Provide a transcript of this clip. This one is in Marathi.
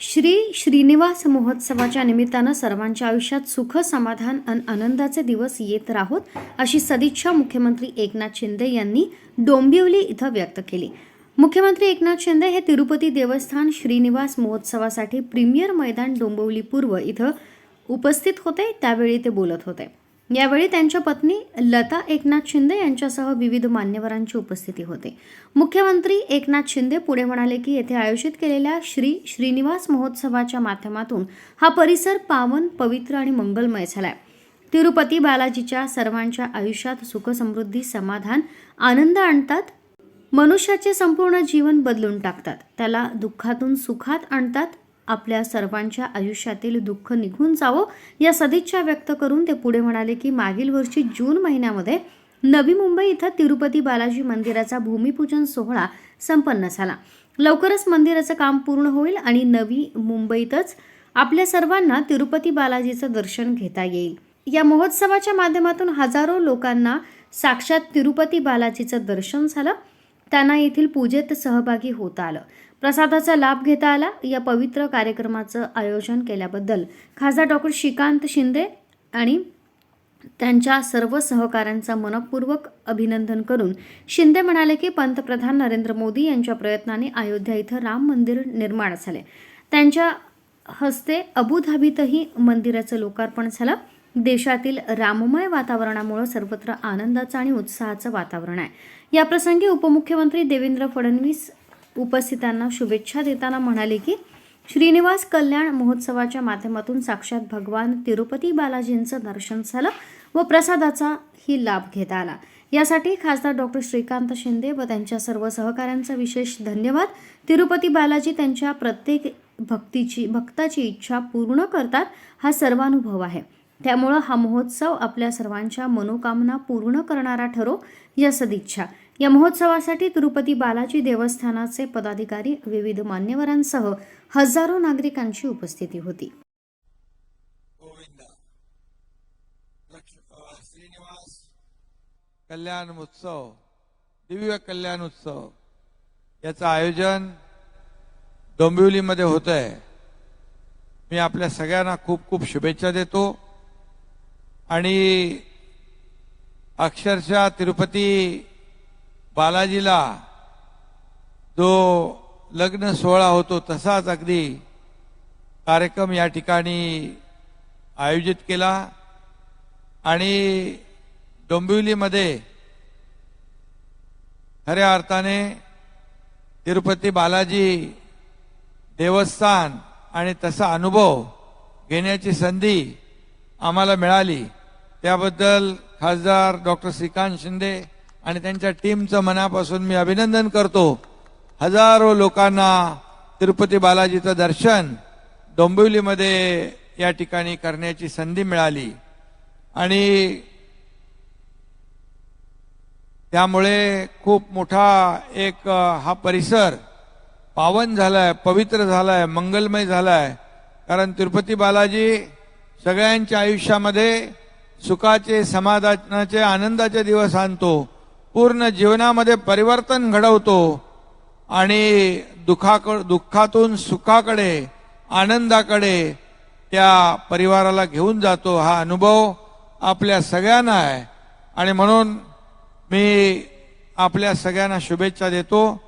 श्री श्रीनिवास महोत्सवाच्या निमित्तानं सर्वांच्या आयुष्यात सुख समाधान आणि आनंदाचे दिवस येत राहोत अशी सदिच्छा मुख्यमंत्री एकनाथ शिंदे यांनी डोंबिवली इथं व्यक्त केली. मुख्यमंत्री एकनाथ शिंदे हे तिरुपती देवस्थान श्रीनिवास महोत्सवासाठी प्रीमियर मैदान डोंबिवली पूर्व इथं उपस्थित होते त्यावेळी ते बोलत होते. यावेळी त्यांच्या पत्नी लता एकनाथ शिंदे यांच्यासह विविध मान्यवरांची उपस्थिती होते. मुख्यमंत्री एकनाथ शिंदे पुढे म्हणाले की येथे आयोजित केलेल्या श्री श्रीनिवास महोत्सवाच्या माध्यमातून हा परिसर पावन पवित्र आणि मंगलमय झालाय. तिरुपती बालाजीच्या सर्वांच्या आयुष्यात सुखसमृद्धी समाधान आनंद आणतात. मनुष्याचे संपूर्ण जीवन बदलून टाकतात. त्याला दुःखातून सुखात आणतात. आपल्या सर्वांच्या आयुष्यातील दुःख निघून जावं या सदिच्छा व्यक्त करून ते पुढे म्हणाले की मागील वर्षी जून महिन्यामध्ये नवी मुंबई इथं तिरुपती बालाजी मंदिराचा भूमिपूजन सोहळा संपन्न झाला. लवकरच मंदिराचं काम पूर्ण होईल आणि नवी मुंबईतच आपल्या सर्वांना तिरुपती बालाजीचं दर्शन घेता येईल. या महोत्सवाच्या माध्यमातून हजारो लोकांना साक्षात तिरुपती बालाजीचं दर्शन झालं. त्यांना येथील पूजेत सहभागी होता आलं. प्रसादाचा लाभ घेता आला. या पवित्र कार्यक्रमाचं आयोजन केल्याबद्दल खासदार डॉक्टर श्रीकांत शिंदे आणि त्यांच्या सर्व सहकाऱ्यांचा मनपूर्वक अभिनंदन करून शिंदे म्हणाले की पंतप्रधान नरेंद्र मोदी यांच्या प्रयत्नाने अयोध्या इथं राम मंदिर निर्माण झाले. त्यांच्या हस्ते अबुधाबीतही मंदिराचं लोकार्पण झालं. देशातील राममय वातावरणामुळे सर्वत्र आनंदाचं आणि उत्साहाचं वातावरण आहे. याप्रसंगी उपमुख्यमंत्री देवेंद्र फडणवीस उपस्थितांना शुभेच्छा देताना म्हणाले की श्रीनिवास कल्याण महोत्सवाच्या माध्यमातून साक्षात भगवान तिरुपती बालाजींचं दर्शन झालं व प्रसादाचा ही लाभ घेता आला. यासाठी खासदार डॉक्टर श्रीकांत शिंदे व त्यांच्या सर्व सहकाऱ्यांचा विशेष धन्यवाद. तिरुपती बालाजी त्यांच्या प्रत्येक भक्तीची भक्ताची इच्छा पूर्ण करतात हा सर्वानुभव आहे. त्यामुळं हा महोत्सव आपल्या सर्वांच्या मनोकामना पूर्ण करणारा ठरो या सदिच्छा या महोत्सवासाठी तिरुपती बालाजी देवस्थानाचे पदाधिकारी विविध मान्यवरांसह हजारो नागरिकांची उपस्थिती होती. श्रीनिवास कल्याण उत्सव दिव्य कल्याण उत्सव याचं आयोजन डोंबिवलीमध्ये होत आहे मी आपल्या सगळ्यांना खूप खूप शुभेच्छा देतो. आणि अक्षरशः तिरुपती बालाजीला जो लग्न सोहळा होतो तसाच अगदी कार्यक्रम या ठिकाणी आयोजित केला आणि डोंबिवलीमध्ये खऱ्या अर्थाने तिरुपती बालाजी देवस्थान आणि तसा अनुभव घेण्याची संधी आम्हाला मिळाली. त्याबद्दल खासदार डॉक्टर श्रीकांत शिंदे आणि त्यांच्या टीमचं मनापासून मी अभिनंदन करतो. हजारो लोकांना तिरुपती बालाजीचं दर्शन डोंबिवलीमध्ये या ठिकाणी करण्याची संधी मिळाली. आणि त्यामुळे खूप मोठा एक हा परिसर पावन झालाय पवित्र झालाय मंगलमय झालाय. कारण तिरुपती बालाजी सगळ्यांच्या आयुष्यामध्ये सुखाचे समाधानाचे आनंदाचे दिवस आणतो. पूर्ण जीवनामध्ये परिवर्तन घडवतो. आणि दुःखाक दुःखातून सुखाकडे आनंदाकडे त्या परिवाराला घेऊन जातो हा अनुभव आपल्या सगळ्यांना आहे. आणि म्हणून मी आपल्या सगळ्यांना शुभेच्छा देतो.